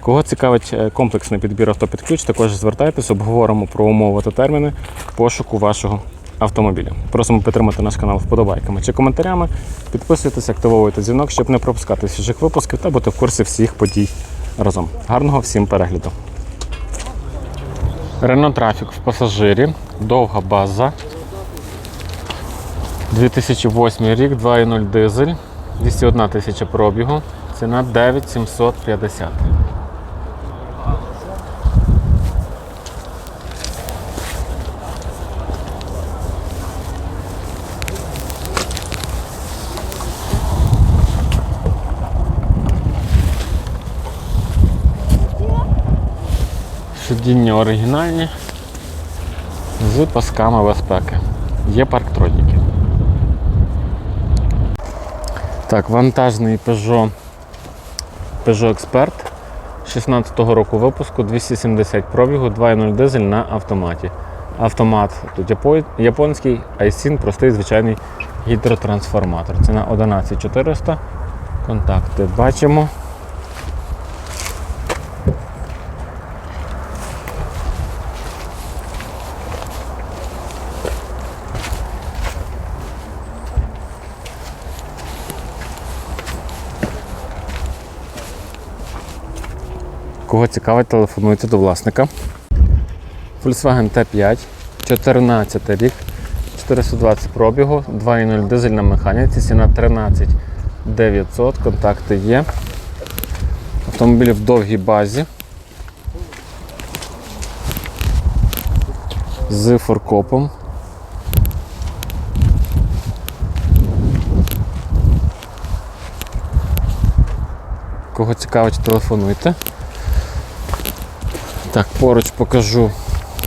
Кого цікавить е, комплексний підбір авто під ключ, також звертайтесь, обговоримо про умови та терміни пошуку вашого автомобіля. Просимо підтримати наш канал вподобайками чи коментарями. Підписуйтесь, активовуйте дзвінок, щоб не пропускати свіжих випусків та бути в курсі всіх подій разом. Гарного всім перегляду! Trafic в пасажирі, довга база. 2008 рік, 2.0 дизель, 201 тисяча пробігу, ціна 9750. Сидіння оригінальні з пасками безпеки. Є парктроніки. Так, вантажний Peugeot Peugeot Expert 16-го року випуску 270 пробігу, 2.0 дизель на автоматі. Автомат тут японський, айсін простий звичайний гідротрансформатор. Ціна 11400. Контакти бачимо. Кого цікавить, телефонуйте до власника. Volkswagen T5, 14 рік, 420 пробігу, 2.0 дизель на механіці, ціна 13 900, контакти є. Автомобіль в довгій базі. З форкопом. Кого цікавить, телефонуйте. Так, поруч покажу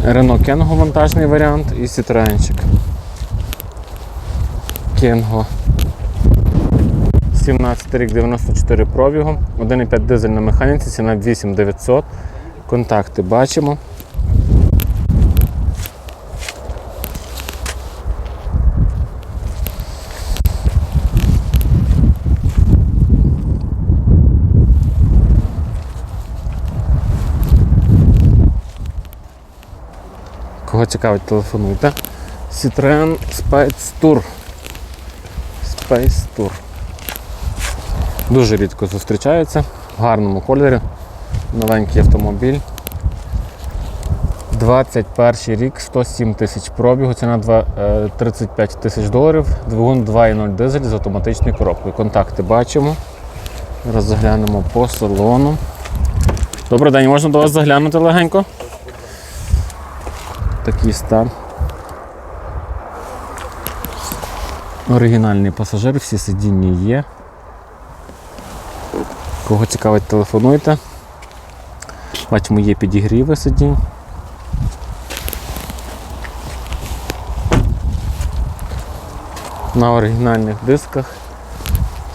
Renault Kengo вантажний варіант і Citroenчик. Kengo 17 рік 94 пробігу, 1,5 дизель на механіці, ціна 8900. Контакти бачимо. Кого цікавить, телефонуйте. Citroen Space Tour. Space Tour. Дуже рідко зустрічається. В гарному кольорі. Новенький автомобіль. 21 рік, 107 тисяч пробігу, ціна два- е, 35 тисяч доларів, двигун 2.0 дизель з автоматичною коробкою. Контакти бачимо. Зараз заглянемо по салону. Добрий день, можна до вас заглянути легенько? Такий стан. Оригінальний пасажир, всі сидіння є. Кого цікавить, телефонуйте. Бачимо, є підігріви сидінь. На оригінальних дисках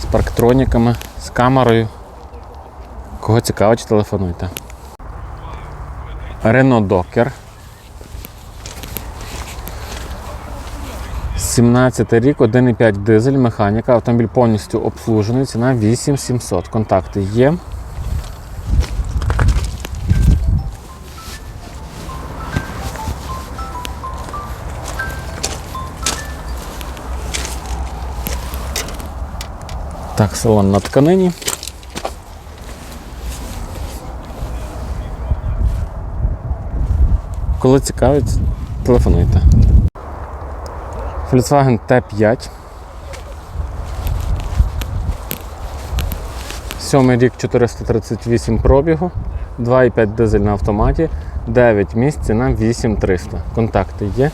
з парктроніками, з камерою. Кого цікавить, телефонуйте. Renault Docker. 17 рік, 1,5 дизель, механіка, автомобіль повністю обслужений, ціна 8700. Контакти є. Так, салон на тканині. Коли цікавить, телефонуйте. Volkswagen T5. Сьомий рік 438 пробігу, 2,5 дизель на автоматі, 9 місць, ціна 8300. Контакти є.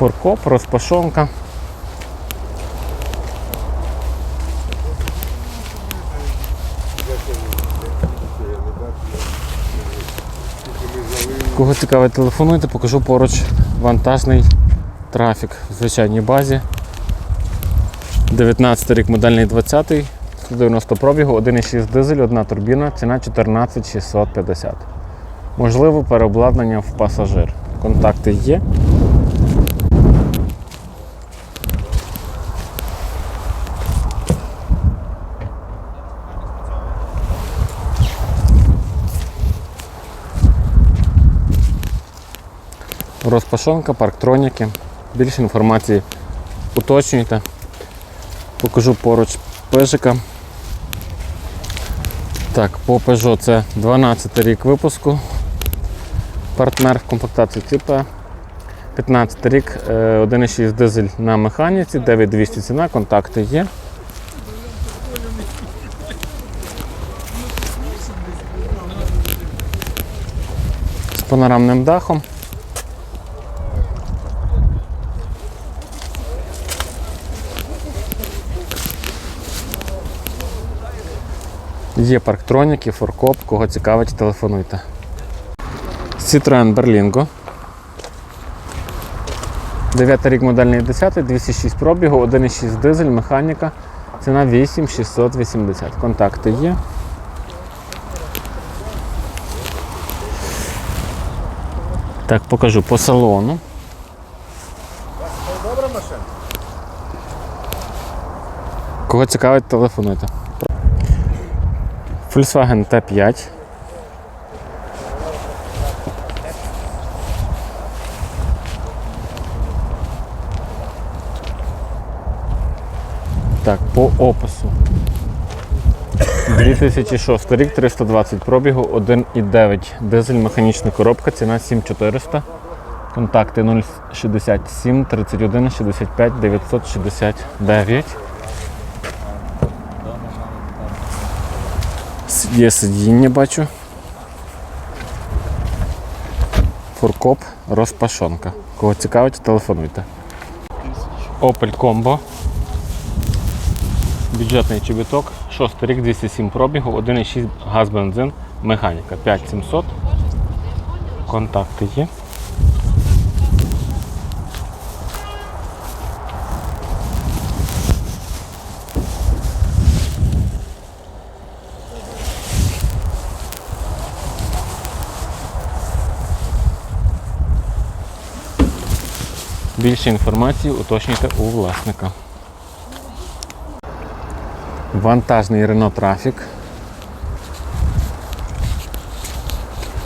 Фуркоп, розпашонка. Кого цікавить, телефонуйте, покажу поруч вантажний трафік в звичайній базі. 19 рік модельний 20-й, 190 пробігу, 1,6 дизель, одна турбіна, ціна 14 650. Можливо, переобладнання в пасажир. Контакти є. Розпашонка, парктроніки. Більше інформації уточнюйте. Покажу поруч пежика. Так, по Peugeot це 12 рік випуску. Партнер в комплектації типу. 15 рік, е, 1,6 дизель на механіці, 9200 ціна, контакти є. З панорамним дахом. Є парктроніки, форкоп, кого цікавить, телефонуйте. Citroen Berlingo. 9 рік модельний 10, 206 пробігу, 1,6 дизель, механіка. Ціна 8680. Контакти є. Так, покажу по салону. Кого цікавить, телефонуйте. Volkswagen T5. Так, по опису. 2006 рік, 320 пробігу, 1,9 дизель, механічна коробка, ціна 7400. Контакти 067 31 65 969. Є сидіння, бачу. Фуркоп, розпашонка. Кого цікавить, телефонуйте. Opel Combo. Бюджетний чобіток, 6 рік, 207 пробігу, 1,6 газ бензин, механіка 5700. Контакти є. Більше інформації уточнюйте у власника. Вантажний Renault Traffic.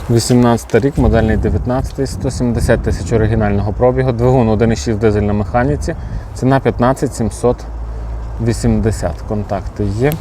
18 рік, модельний 19, 170 тисяч оригінального пробігу, двигун 1,6 дизель на механіці, ціна 15 780. Контакти є.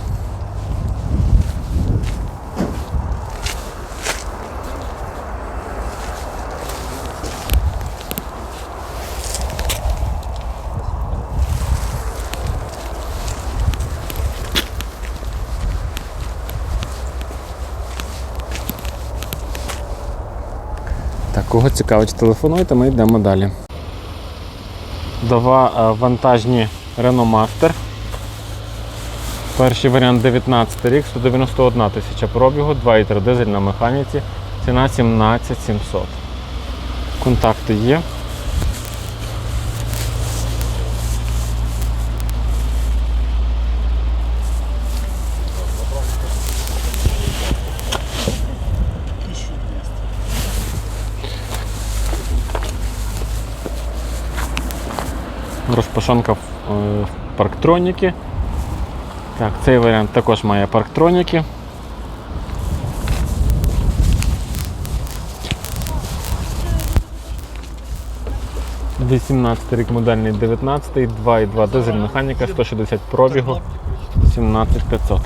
Кого цікавить, телефонуйте, ми йдемо далі. Два е, вантажні Renault Master. Перший варіант 19 рік, 191 тисяча пробігу, 2,3 дизель на механіці, ціна 17 700. Контакти є. Розпашонка в, е, парктроніки. Так, цей варіант також має парктроніки. Вісімнадцятий рік модельний 19, 2,2 дизель механіка, 160 пробігу, 17500.